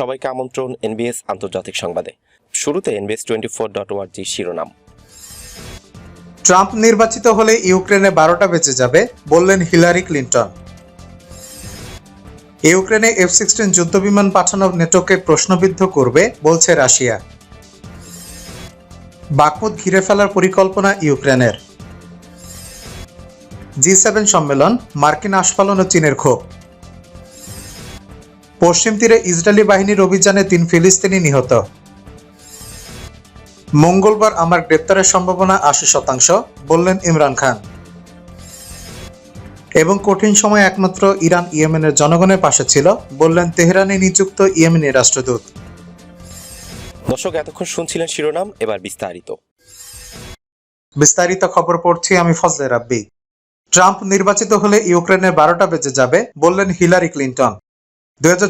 সবাইকে আমন্ত্রণ এনবিএস আন্তর্জাতিক সংবাদে। শুরুতে এনবিএস টোয়েন্টি ফোর ডট ওয়ার্জি শিরোনাম। ট্রাম্প নির্বাচিত হলে ইউক্রেনে বারোটা বেঁচে যাবে, বললেন হিলারি ক্লিন্টন। ইউক্রেনে এফ সিক্সটিন যুদ্ধবিমান পাঠানো নেটোকে প্রশ্নবিদ্ধ করবে, বলছে রাশিয়া। বাকমুদ ঘিরে ফেলার পরিকল্পনা ইউক্রেনের। জি সেভেন সম্মেলন, মার্কিন আস্ফালন ও চীনের ক্ষোভ। পশ্চিম তীরে ইসরায়েলি বাহিনীর অভিযানে তিন ফিলিস্তিনি নিহত। মঙ্গলবার আমার গ্রেপ্তারের সম্ভাবনা আশি শতাংশ বললেন ইমরান খান। এবং কঠিন সময় একমাত্র ইরান ইয়েমেনের জনগণের পাশে ছিল বললেন তেহরানে নিযুক্ত ইয়েমেনি রাষ্ট্রদূত। দর্শক এতক্ষণ শুনছিলেন শিরোনাম এবার বিস্তারিত। বিস্তারিত খবর পড়ছি আমি ফজলে রাব্বি। ট্রাম্প নির্বাচিত হলে ইউক্রেনের বারোটা বেজে যাবে বললেন হিলারি ক্লিন্টন।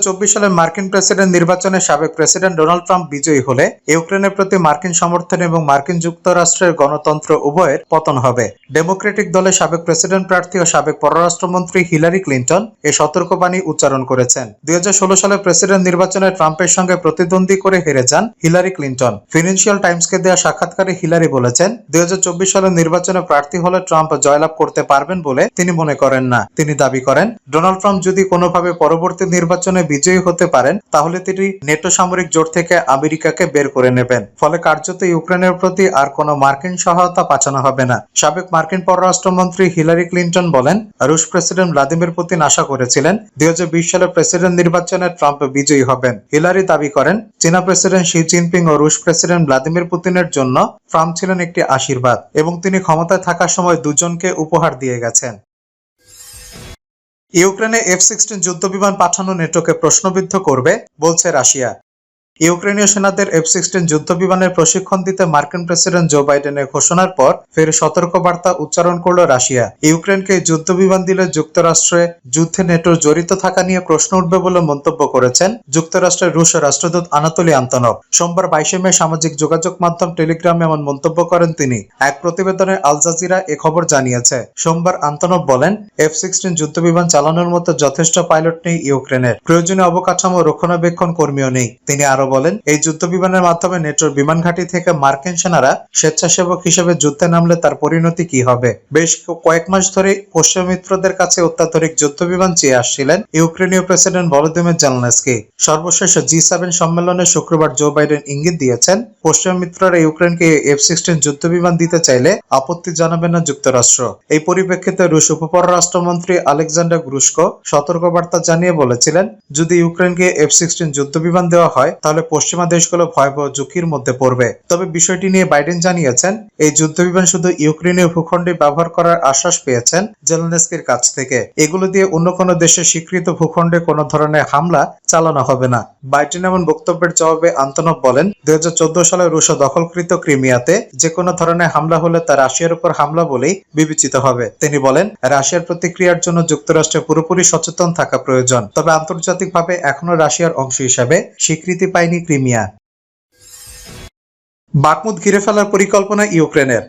চব্বিশ সালের মার্কিন প্রেসিডেন্ট নির্বাচনে সাবেক প্রেসিডেন্ট ডোনাল্ড ট্রাম্প বিজয়ী হলে ইউক্রেনের প্রতি মার্কিন সমর্থন এবং মার্কিন যুক্তরাষ্ট্রের গণতন্ত্র উভয়ের পতন হবে। ডেমোক্রেটিক দলের সাবেক প্রেসিডেন্ট প্রার্থী ও সাবেক পররাষ্ট্রমন্ত্রী হিলারি ক্লিন্টন এ সতর্কবাণী উচ্চারণ করেছেন। দুই সালের প্রেসিডেন্ট নির্বাচনে ট্রাম্পের সঙ্গে প্রতিদ্বন্দ্বী করে হেরে যান হিলারি ক্লিন্টন। ফিনান্সিয়াল টাইমসকে দেওয়া সাক্ষাৎকারে হিলারি বলেছেন, দুই হাজার চব্বিশ সালের নির্বাচনে প্রার্থী হলে ট্রাম্প জয়লাভ করতে পারবেন বলে তিনি মনে করেন না। তিনি দাবি করেন, ডোনাল্ড ট্রাম্প যদি কোনোভাবে পরবর্তী নির্বাচনে বিজয়ী হতে পারেন, তাহলে তিনি নেটো সামরিক জোট থেকে আমেরিকাকে বের করে নেবেন। ফলে কার্যত ইউক্রেনের প্রতি আর কোনো মার্কিন সহায়তা পাঠানো হবে না। সাবেক মার্কিন পররাষ্ট্রমন্ত্রী হিলারি ক্লিন্টন বলেন, রুশ প্রেসিডেন্ট ভ্লাদিমির পুতিন আশা করেছিলেন দুই হাজার বিশ সালের প্রেসিডেন্ট নির্বাচনে ট্রাম্প বিজয়ী হবেন। হিলারি দাবি করেন, চীনা প্রেসিডেন্ট শি জিনপিং ও রুশ প্রেসিডেন্ট ভ্লাদিমির পুতিনের জন্য ট্রাম্প ছিলেন একটি আশীর্বাদ এবং তিনি ক্ষমতায় থাকার সময় দুজনকে উপহার দিয়ে গেছেন। ইউক্রেনে এফ সিক্সটিন যুদ্ধবিমান পাঠানো নেটোকে প্রশ্নবিদ্ধ করবে বলছে রাশিয়া। ইউক্রেনীয় সেনাদের এফ সিক্সটিন যুদ্ধবিমানের প্রশিক্ষণ দিতে মার্কিন প্রেসিডেন্ট জো বাইডেনের ঘোষণার পর ফের সতর্কবার্তা উচ্চারণ করল রাশিয়া। ইউক্রেনকে যুদ্ধবিমান দিলে যুক্তরাষ্ট্রে যুদ্ধে নেটোর জড়িত থাকা নিয়ে প্রশ্ন উঠবে বলে মন্তব্য করেছেন যুক্তরাষ্ট্রের রুশ রাষ্ট্রদূত আনাতোলি আন্তনভ সোমবার বাইশে মে সামাজিক যোগাযোগ মাধ্যম টেলিগ্রামে এমন মন্তব্য করেন তিনি। এক প্রতিবেদনে আল জাজিরা এ খবর জানিয়েছে। সোমবার আন্তনভ বলেন এফ সিক্সটিন যুদ্ধবিমান চালানোর মতো যথেষ্ট পাইলট নেই ইউক্রেনের। প্রয়োজনীয় অবকাঠামো রক্ষণাবেক্ষণ কর্মীও নেই। তিনি আরও বলেন, এই যুদ্ধ বিমানের মাধ্যমে নেটোর বিমান ঘাঁটি থেকে মার্কিন সেনারা স্বেচ্ছাসেবক হিসেবে যুদ্ধে নামলে তার পরিণতি কি হবে? বেশ কয়েক মাস ধরে পশ্চিম মিত্রদের কাছে অত্যাধুনিক যুদ্ধ বিমান চেয়ে আসছিলেন ইউক্রেনীয় প্রেসিডেন্ট ভলোদিমির জেলনেস্কি। সর্বশেষ জি সেভেন সম্মেলনে শুক্রবার জো বাইডেন ইঙ্গিত দিয়েছেন পশ্চিম মিত্ররা ইউক্রেনকে এফ সিক্সটিন যুদ্ধ বিমান দিতে চাইলে আপত্তি জানাবে না যুক্তরাষ্ট্র। এই পরিপ্রেক্ষিতে রুশ উপপররাষ্ট্রমন্ত্রী আলেকজান্ডার গ্রুস্কো সতর্কবার্তা জানিয়ে বলেছিলেন, যদি ইউক্রেনকে এফ সিক্সটিন যুদ্ধ বিমান দেওয়া হয় তাহলে পশ্চিমা দেশগুলো ভয়াবহ ঝুঁকির মধ্যে পড়বে। তবে বিষয়টি নিয়ে বাইডেন জানিয়েছেন, এই যুদ্ধবিমান শুধু ইউক্রেনীয় ভূখণ্ডে ব্যবহার করার আশ্বাস পেয়েছেন জেলেনস্কির কাছ থেকে। এগুলো দিয়ে অন্য কোনো দেশের স্বীকৃত ভূখণ্ডে কোনো ধরনের হামলা চালানো হবে না। বাইডেন এমন বক্তব্যের জবাবে আন্তনব বলেন, দুই সালে রুশ দখলকৃত ক্রিমিয়াতে যে কোনো ধরনের হামলা হলে তা রাশিয়ার উপর হামলা বলেই বিবেচিত হবে। তিনি বলেন, রাশিয়ার প্রতিক্রিয়ার জন্য যুক্তরাষ্ট্রে পুরোপুরি সচেতন থাকা প্রয়োজন। তবে আন্তর্জাতিকভাবে এখনও রাশিয়ার অংশ হিসাবে স্বীকৃতি পায়নি ক্রিমিয়া। বাকমুদ ঘিরে ফেলার পরিকল্পনা ইউক্রেনের।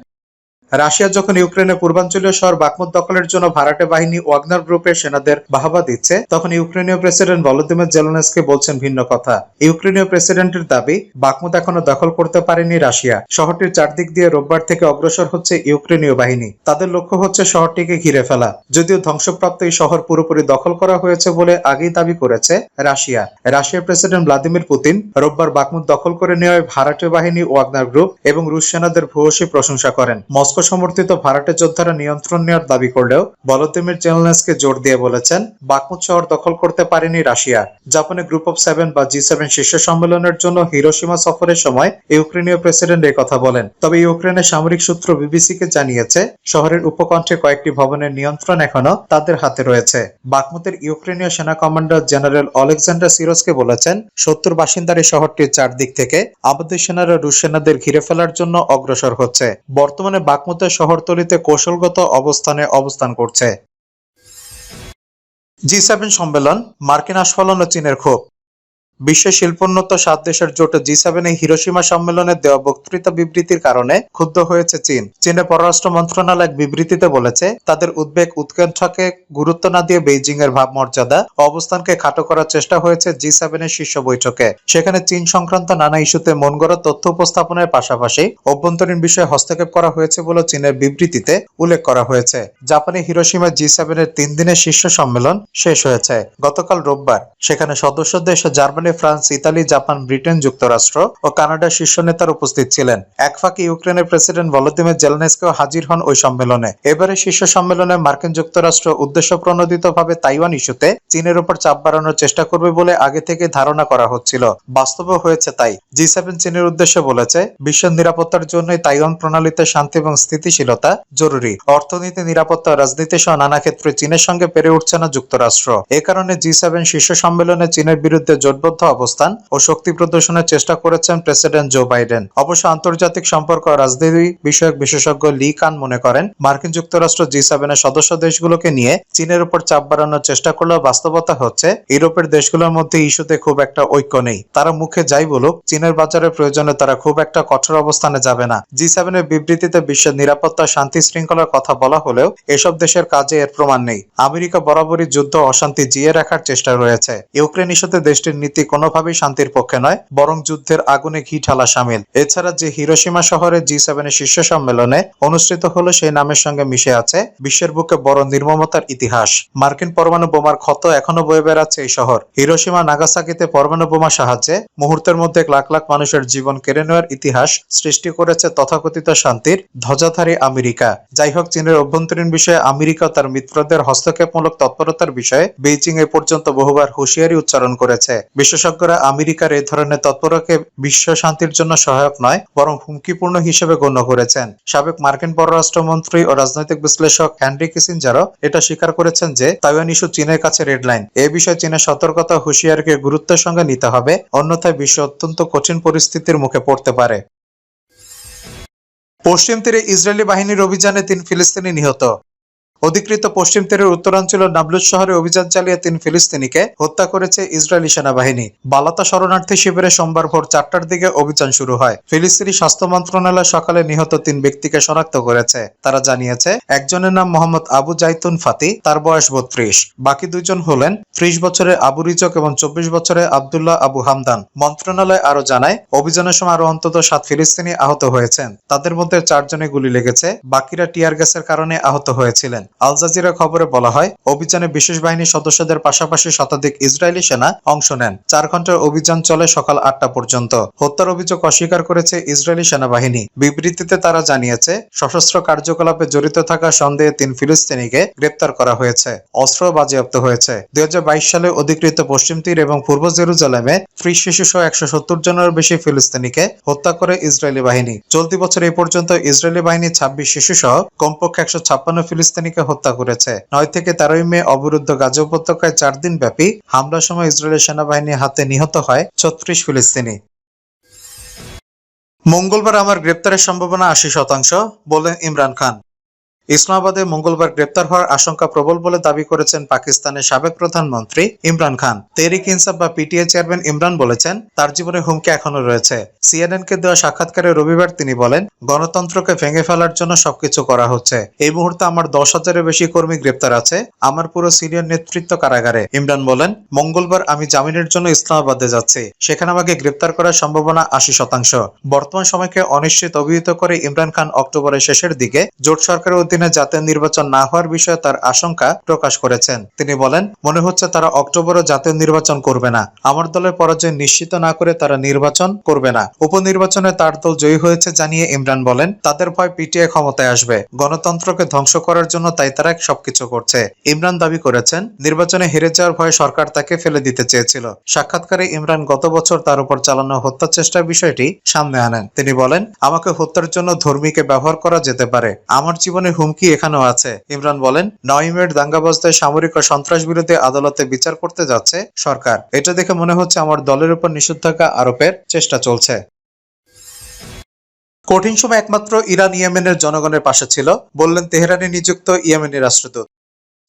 রাশিয়া যখন ইউক্রেনের পূর্বাঞ্চলীয় শহর বাকমুদ দখলের জন্য ভাড়াটে বাহিনী ওয়াগনার গ্রুপের সেনাদের বাহবা দিচ্ছে, তখন ইউক্রেনীয় প্রেসিডেন্ট ভলোদিমির জেলেনস্কি বলছেন ভিন্ন কথা। ইউক্রেনীয় প্রেসিডেন্টের দাবি বাকমুদ এখনও দখল করতে পারেনি রাশিয়া। শহরটির চারদিক দিয়ে রোববার থেকে অগ্রসর হচ্ছে ইউক্রেনীয় বাহিনী। তাদের লক্ষ্য হচ্ছে শহরটিকে ঘিরে ফেলা। যদিও ধ্বংসপ্রাপ্ত এই শহর পুরোপুরি দখল করা হয়েছে বলে আগেই দাবি করেছে রাশিয়া। রাশিয়ার প্রেসিডেন্ট ভ্লাদিমির পুতিন রোববার বাকমুদ দখল করে নেওয়ায় ভাড়াটে বাহিনী ওয়াগনার গ্রুপ এবং রুশ সেনাদের ভূয়সী প্রশংসা করেন। মস্কো সমর্থিত ভাড়াটে যোদ্ধারা নিয়ন্ত্রণ নেওয়ার দাবি করলেও ভলোদিমির জেলনেসকে জোর দিয়ে বলেছেন, বাকমুদ শহর দখল করতে পারেনি রাশিয়া। জাপানে গ্রুপ অফ সেভেন বা জি সেভেন শীর্ষ সম্মেলনের জন্য হিরোসীমা সফরের সময় ইউক্রেনীয় প্রেসিডেন্ট কথা বলেন। তবে ইউক্রেনের সামরিক সূত্র বিবিসিকে জানিয়েছে, শহরের উপকণ্ঠে কয়েকটি ভবনের নিয়ন্ত্রণ এখনও তাদের হাতে রয়েছে। বাকমুতের ইউক্রেনীয় সেনা কমান্ডার জেনারেল অলেকজান্ডার সিরোসকে বলেছেন, সত্তর বাসিন্দার এই শহরটির চারদিক থেকে আমাদের সেনারা রুশ সেনাদের ঘিরে ফেলার জন্য অগ্রসর হচ্ছে। বর্তমানে বাকমুতের শহরতলিতে কৌশলগত অবস্থানে অবস্থান করছে। জি সেভেন সম্মেলন মার্কিন আস্ফলন ও চীনের ক্ষোভ। বিশ্বের শিল্পোন্নত সাত দেশের জোট জি সেভেন হিরোসীমা সম্মেলনে দেওয়া বক্তৃতা বিবৃতির কারণে ক্ষুব্ধ হয়েছে চীন। চীনের পররাষ্ট্র মন্ত্রণালয় এক বিবৃতিতে বলেছে, তাদের উদ্বেগ উৎকণ্ঠাকে গুরুত্ব না দিয়ে বেইজিং এর ভাবমর্যাদা অবস্থানকে খাটো করার চেষ্টা হয়েছে জি সেভেনের শীর্ষ বৈঠকে। সেখানে চীন সংক্রান্ত নানা ইস্যুতে মন গড়া তথ্য উপস্থাপনের পাশাপাশি অভ্যন্তরীণ বিষয়ে হস্তক্ষেপ করা হয়েছে বলে চীনের বিবৃতিতে উল্লেখ করা হয়েছে। জাপানে হিরোসীমা জি সেভেনের তিন দিনের শীর্ষ সম্মেলন শেষ হয়েছে। গতকাল রোববার, সেখানে সদস্য দেশ Germany France, Italy, Japan, Britain যুক্তরাষ্ট্র ও কানাডার শীর্ষ নেতারা উপস্থিত ছিলেন। এক ফাঁকে ইউক্রেনের প্রেসিডেন্ট ভলোদিমির জেলেনস্কিও হাজির হন ওই সম্মেলনে। এবারে শীর্ষ সম্মেলনে মার্কিন যুক্তরাষ্ট্র উদ্দেশ্য প্রণোদিতভাবে তাইওয়ান ইস্যুতে চীনের উপর চাপ বাড়ানোর চেষ্টা করবে বলে আগে থেকে ধারণা করা হচ্ছিল। বাস্তবে হয়েছে তাই। জি সেভেন চীনের উদ্দেশ্যে বলেছে, বিশ্বের নিরাপত্তার জন্যই তাইওয়ান প্রণালীতে শান্তি এবং স্থিতিশীলতা জরুরি। অর্থনীতি, নিরাপত্তা, রাজনীতি সহ নানা ক্ষেত্রে চীনের সঙ্গে পেরে উঠছে না যুক্তরাষ্ট্র। এ কারণে জি সেভেন শীর্ষ সম্মেলনে চীনের বিরুদ্ধে জোটবদ্ধ অবস্থান ও শক্তি প্রদর্শনের চেষ্টা করেছেন প্রেসিডেন্ট জো বাইডেন। অবশ্য আন্তর্জাতিক সম্পর্ক রাজনীতি বিষয়ক বিশেষজ্ঞ লি কান মনে করেন, মার্কিন যুক্তরাষ্ট্র জি সেভেনের সদস্য দেশগুলোকে নিয়ে চীনের উপর চাপ বাড়ানোর চেষ্টা করলেও বাস্তবতা হচ্ছে, ইউরোপের দেশগুলোর মধ্যে ইস্যুতে খুব একটা ঐক্য নেই। তারা মুখে যাই বলুক, চীনের বাজারের প্রয়োজনে তারা খুব একটা কঠোর অবস্থানে যাবে না। জি সেভেনের বিবৃতিতে বিশ্বের নিরাপত্তা, শান্তি শৃঙ্খলার কথা বলা হলেও এসব দেশের কাজে এর প্রমাণ নেই। আমেরিকা বরাবরই যুদ্ধ অশান্তি জিয়ে রাখার চেষ্টা রয়েছে। ইউক্রেন ইস্যুতে দেশটির নীতি কোনোভাবেই শান্তির পক্ষে নয়, বরং যুদ্ধের আগুনে ঘি ঢালা সামিল। এছাড়া যে হিরোসীমা শহরে জি সেভেনের শীর্ষ সম্মেলনে অনুষ্ঠিত হলো, সেই নামের সঙ্গে মিশে আছে বিশ্বের বুকে বড় নির্মমতার ইতিহাস। মার্কিন পরমাণু বোমার ক্ষত এখনও বয়ে বেড়াচ্ছে এই শহর। হিরোসীমা নাগাসাকিতে পরমাণু বোমা সাহায্যে মুহূর্তের মধ্যে লাখ লাখ মানুষের জীবন কেড়ে নেওয়ার ইতিহাস সৃষ্টি করেছে তথাকথিত শান্তির ধ্বজাধারী আমেরিকা। যাই হোক, চীনের অভ্যন্তরীণ বিষয়ে আমেরিকা তার মিত্রদের হস্তক্ষেপমূলক তৎপরতার বিষয়ে বেইজিং এ পর্যন্ত বহুবার হুঁশিয়ারি উচ্চারণ করেছে। বিশেষজ্ঞরা আমেরিকার এই ধরনের তৎপরকে বিশ্ব শান্তির জন্য সহায়ক নয়, বরং হুমকিপূর্ণ হিসেবে গণ্য করেছেন। সাবেক মার্কিন পররাষ্ট্রমন্ত্রী ও রাজনৈতিক বিশ্লেষক হ্যানরি কিসিঞ্জারও এটা স্বীকার করেছেন যে, তাইওয়ান ইস্যু চীনের কাছে রেড লাইন। এ বিষয়ে চীনের সতর্কতা হুঁশিয়ারিকে গুরুত্বের সঙ্গে নিতে হবে, অন্যথায় বিশ্ব অত্যন্ত কঠিন পরিস্থিতির মুখে পড়তে পারে। পশ্চিম তীরে ইসরায়েলি বাহিনীর অভিযানে তিন ফিলিস্তিনি নিহত। অধিকৃত পশ্চিম তীরের উত্তরাঞ্চল নাবলুজ শহরে অভিযান চালিয়ে তিন ফিলিস্তিনিকে হত্যা করেছে ইসরায়েলি সেনাবাহিনী। বালাতা শরণার্থী শিবিরে সোমবার ভোর চারটার দিকে অভিযান শুরু হয়। ফিলিস্তিনি স্বাস্থ্য মন্ত্রণালয় সকালে নিহত তিন ব্যক্তিকে শনাক্ত করেছে। তারা জানিয়েছে, একজনের নাম মোহাম্মদ আবু জাইতুন ফাতি, তার বয়স বত্রিশ। বাকি দুজন হলেন ত্রিশ বছরের আবু রিজক এবং চব্বিশ বছরের আবদুল্লাহ আবু হামদান। মন্ত্রণালয় আরও জানায়, অভিযানের সময় আরও অন্তত সাত ফিলিস্তিনি আহত হয়েছেন। তাদের মধ্যে চারজনে গুলি লেগেছে, বাকিরা টিয়ার গ্যাসের কারণে আহত হয়েছিলেন। আল জাজিরা খবরে বলা হয়, অভিযানে বিশেষ বাহিনীর সদস্যদের পাশাপাশি শতাধিক ইসরায়েলি সেনা অংশ নেন। চার ঘণ্টার অভিযান চলে সকাল আটটা পর্যন্ত। হত্যার অভিযোগ অস্বীকার করেছে ইসরায়েলি সেনাবাহিনী। বিবৃতিতে তারা জানিয়েছে, সশস্ত্র কার্যকলাপে জড়িত থাকা সন্দেহে তিন ফিলিস্তিনিকে গ্রেপ্তার করা হয়েছে। অস্ত্র বাজেয়াপ্ত হয়েছে। দুই হাজার বাইশ সালে অধিকৃত পশ্চিম তীর এবং পূর্ব জেরুজালেমে ফ্রি শিশু সহ একশো সত্তর জনের বেশি ফিলিস্তিনিকে হত্যা করে ইসরায়েলি বাহিনী। চলতি বছর এই পর্যন্ত ইসরায়েলি বাহিনী ছাব্বিশ শিশু সহ কমপক্ষে একশো ছাপ্পান্ন ফিলিস্তিনিকে হত্যা করেছে। নয় থেকে তেরোই মে অবরুদ্ধ গাজা উপত্যকায় চার দিন ব্যাপী হামলার সময় ইসরায়েলের সেনাবাহিনীর হাতে নিহত হয় ছত্রিশ ফিলিস্তিনি। মঙ্গলবার আমার গ্রেপ্তারের সম্ভাবনা আশি শতাংশ বললেন ইমরান খান। ইসলামাবাদে মঙ্গলবার গ্রেপ্তার হওয়ার আশঙ্কা প্রবল বলে দাবি করেছেন পাকিস্তানের সাবেক প্রধানমন্ত্রী ইমরান খান। তেহরিক ইনসাফ বা পিটিএ চেয়ারম্যান ইমরান বলেছেন, তার জীবনে হুমকি এখনও রয়েছে। সিএনএন কে দেওয়া সাক্ষাৎকারে রবিবার তিনি বলেন, গণতন্ত্রকে ভেঙে ফেলার জন্য সবকিছু করা হচ্ছে। এই মুহূর্তে আমার দশ হাজারের বেশি কর্মী গ্রেপ্তার আছে, আমার পুরো সিনিয়র নেতৃত্ব কারাগারে। ইমরান বলেন, মঙ্গলবার আমি জামিনের জন্য ইসলামাবাদে যাচ্ছি, সেখানে আমাকে গ্রেপ্তার করার সম্ভাবনা আশি শতাংশ। বর্তমান সময়কে অনিশ্চিত অভিহিত করে ইমরান খান অক্টোবরের শেষের দিকে জোট সরকারের অধীনে জাতীয় নির্বাচন না হওয়ার বিষয়ে তার আশঙ্কা প্রকাশ করেছেন। তিনি বলেন, মনে হচ্ছে তারা অক্টোবরে জাতীয় নির্বাচন করবে না। আমার দলের পরাজয় নিশ্চিত না করে তারা নির্বাচন করবে না। উপনির্বাচনে তার দল জয়ী হয়েছে জানিয়ে ইমরান বলেন, তাদের ভয় পিটিয়ে ক্ষমতায় আসবে। গণতন্ত্রকে ধ্বংস করার জন্য তাই তারা সবকিছু করছে। ইমরান দাবি করেছেন, নির্বাচনে হেরে যাওয়ার ভয়ে সরকার তাকে ফেলে দিতে চেয়েছিল। সাক্ষাৎকারে ইমরান গত বছর তার উপর চালানো হত্যা চেষ্টার বিষয়টি সামনে আনেন। তিনি বলেন, আমাকে হত্যার জন্য ধর্মীকে ব্যবহার করা যেতে পারে। আমার জীবনে হুমকি এখানেও আছে। ইমরান বলেন নয়মের দাঙ্গাবাজদের সামরিক ও সন্ত্রাস বিরোধী আদালতে বিচার করতে যাচ্ছে সরকার। এটা দেখে মনে হচ্ছে আমার দলের উপর নিষেধাজ্ঞা আরোপের চেষ্টা চলছে। কঠিন সময় একমাত্র ইরান ইয়েমেনের জনগণের পাশে ছিল, বললেন তেহরানে নিযুক্ত ইয়েমেনের রাষ্ট্রদূত।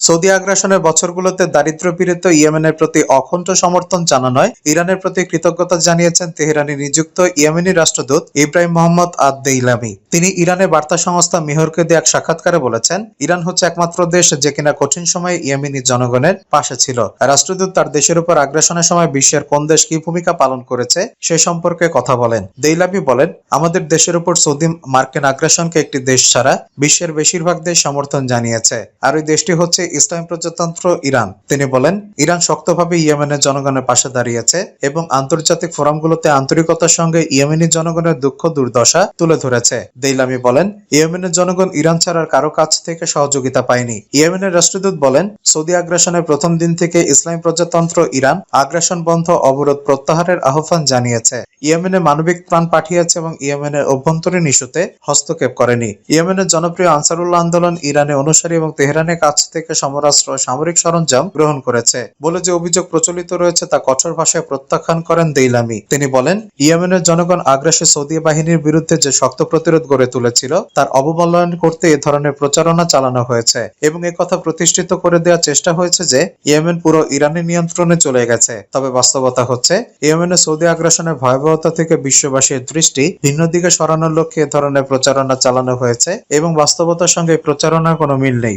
সৌদি আগ্রাসনের বছরগুলোতে দারিদ্র পীড়িত ইয়েমেনের প্রতি অখণ্ড সমর্থন জানানোয় ইরানের প্রতি কৃতজ্ঞতা জানিয়েছেন তেহরানি নিযুক্ত ইয়েমেনি রাষ্ট্রদূত ইব্রাহিম মোহাম্মদ আদ দেইলামি তিনি ইরানের বার্তা সংস্থা মিহরকে দিয়ে এক সাক্ষাৎকারে বলেছেন, ইরান হচ্ছে একমাত্র দেশ যে কিনা কঠিন সময়ে ইয়েমেনি জনগণের পাশে ছিল। রাষ্ট্রদূত তার দেশের উপর আগ্রাসনের সময় বিশ্বের কোন দেশ কি ভূমিকা পালন করেছে সে সম্পর্কে কথা বলেন। দেইলামি বলেন, আমাদের দেশের উপর সৌদি মার্কিন আগ্রাসনকে একটি দেশ ছাড়া বিশ্বের বেশিরভাগ দেশ সমর্থন জানিয়েছে। আর ওই দেশটি হচ্ছে ইসলাম প্রজাতন্ত্র ইরান। তিনি বলেন, ইরান শক্তভাবে ইয়েমেনের জনগণের পাশে দাঁড়িয়েছে এবং আন্তর্জাতিক ফোরামগুলোতে আন্তরিকতার সঙ্গে ইয়েমেনি জনগণের দুঃখ, দুর্দশা তুলে ধরেছে। দেইলামি বলেন, ইয়েমেনের জনগণ ইরান ছাড়ার কারও কাছ থেকে সহযোগিতা পায়নি। ইয়েমেনের রাষ্ট্রদূত বলেন, সৌদি আগ্রাসনের প্রথম দিন থেকে ইসলামী প্রজাতন্ত্র ইরান আগ্রাসন বন্ধ অবরোধ প্রত্যাহারের আহ্বান জানিয়েছে। ইয়েমেনে মানবিক প্রাণ পাঠিয়েছে এবং ইয়েমেনের অভ্যন্তরীণ ইস্যুতে হস্তক্ষেপ করেনি। ইয়েমেনের জনপ্রিয় আনসারুল্লাহ আন্দোলন ইরানে অনুসারী এবং তেহরানের কাছ থেকে সমরাস্ত্র সামরিক সরঞ্জাম গ্রহণ করেছে। বলে যে অভিযোগ প্রচলিত রয়েছে তা কঠোর ভাষায় প্রত্যাখ্যান করেন দেইলামি। তিনি বলেন, ইয়েমেনের জনগণ আগ্রাসী সৌদি বাহিনীর বিরুদ্ধে যে শক্ত প্রতিরোধ গড়ে তুলেছিল, তার অবমূল্যায়ন করতে এ ধরনের প্রচারণা চালানো হয়েছে এবং কথা প্রতিষ্ঠিত করে দেওয়ার চেষ্টা হয়েছে যে, ইয়েমেন পুরো ইরানের নিয়ন্ত্রণে চলে গেছে। তবে বাস্তবতা হচ্ছে ইয়েমেনের সৌদি আগ্রাসনের ভয়াবহতা থেকে বিশ্ববাসীর দৃষ্টি ভিন্ন দিকে সরানোর লক্ষ্যে এ ধরনের প্রচারণা চালানো হয়েছে এবং বাস্তবতার সঙ্গে প্রচারণার কোনো মিল নেই।